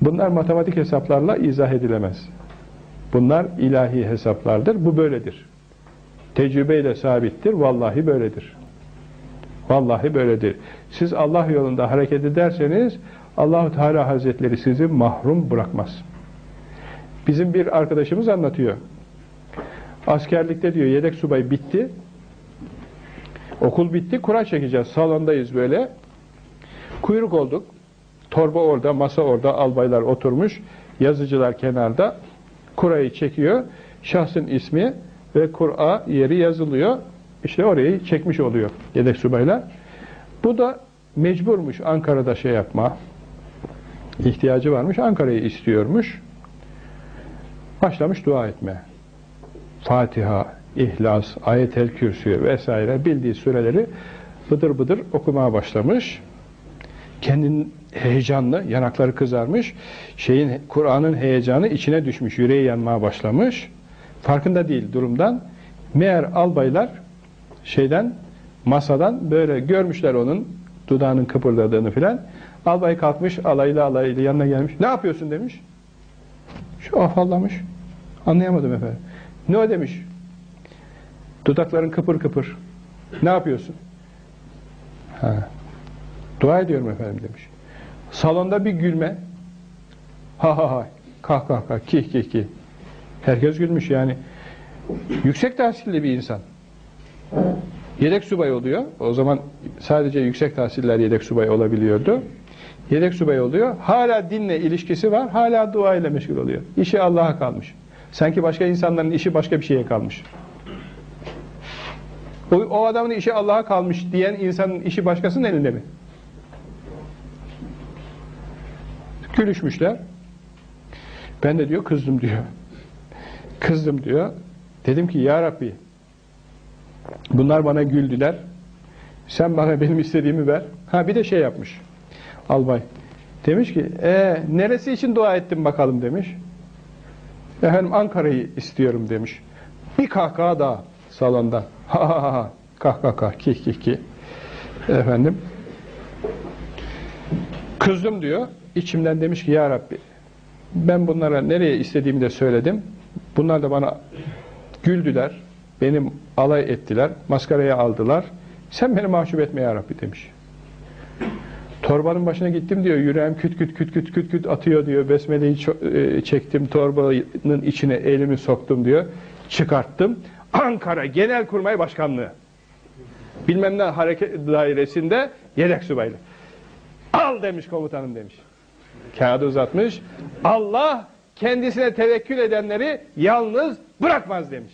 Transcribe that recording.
Bunlar matematik hesaplarla izah edilemez. Bunlar ilahi hesaplardır. Bu böyledir. Tecrübeyle sabittir. Vallahi böyledir. Vallahi böyledir. Siz Allah yolunda hareket ederseniz Allahu Teala Hazretleri sizi mahrum bırakmaz. Bizim bir arkadaşımız anlatıyor. Askerlikte diyor yedek subay bitti. Okul bitti. Kura çekeceğiz. Salondayız böyle. Kuyruk olduk. Torba orada, masa orada, albaylar oturmuş. Yazıcılar kenarda. Kurayı çekiyor. Şahsın ismi ve Kur'a yeri yazılıyor. İşte orayı çekmiş oluyor yedek subaylar. Bu da mecburmuş Ankara'da şey yapma. ihtiyacı varmış. Ankara'yı istiyormuş. Başlamış dua etme. Fatiha, İhlas, Ayet-el Kürsü vesaire bildiği süreleri bıdır bıdır okumaya başlamış. Kendinin heyecanlı, yanakları kızarmış. Şeyin Kur'an'ın heyecanı içine düşmüş, yüreği yanmaya başlamış. Farkında değil durumdan. Meğer albaylar şeyden masadan böyle görmüşler onun dudağının kıpırdadığını filan. Albay kalkmış alaylı alaylı yanına gelmiş. Ne yapıyorsun demiş. Şu afallamış. Anlayamadım efendim. Ne o demiş. Dudakların kıpır kıpır. Ne yapıyorsun? Ha. Dua ediyorum efendim demiş. Salonda bir gülme. Ha ha ha. Kah kah kah. Kih kih kih. Herkes gülmüş yani. Yüksek tahsilli bir insan. Yedek subay oluyor. O zaman sadece yüksek tahsiller yedek subay olabiliyordu. Yedek subay oluyor. Hala dinle ilişkisi var. Hala dua ile meşgul oluyor. İşi Allah'a kalmış. Sanki başka insanların işi başka bir şeye kalmış. O, o adamın işi Allah'a kalmış diyen insanın işi başkasının elinde mi? Gülüşmüşler. Ben de diyor kızdım diyor. Kızdım diyor. Dedim ki ya Rabbi bunlar bana güldüler. Sen bana benim istediğimi ver. Ha bir de şey yapmış. Albay. Demiş ki e, neresi için dua ettim bakalım demiş. Efendim Ankara'yı istiyorum demiş. Bir kahkaha daha salonda. Ha ha ha. Kah kah kah. Kih kih kih. Efendim. Kızdım diyor. İçimden demiş ki ya Rabbi ben bunlara nereye istediğimi de söyledim. Bunlar da bana güldüler. Benim alay ettiler. Maskaraya aldılar. Sen beni mahcup etme ya Rabbi demiş. Torbanın başına gittim diyor. Yüreğim küt küt küt küt küt küt atıyor diyor. Besmeleyi e, çektim. Torbanın içine elimi soktum diyor. Çıkarttım. Ankara Genelkurmay Başkanlığı. Bilmem ne hareket dairesinde yedek subaylı. Al demiş komutanım demiş. Kağıdı uzatmış. Allah kendisine tevekkül edenleri yalnız bırakmaz demiş.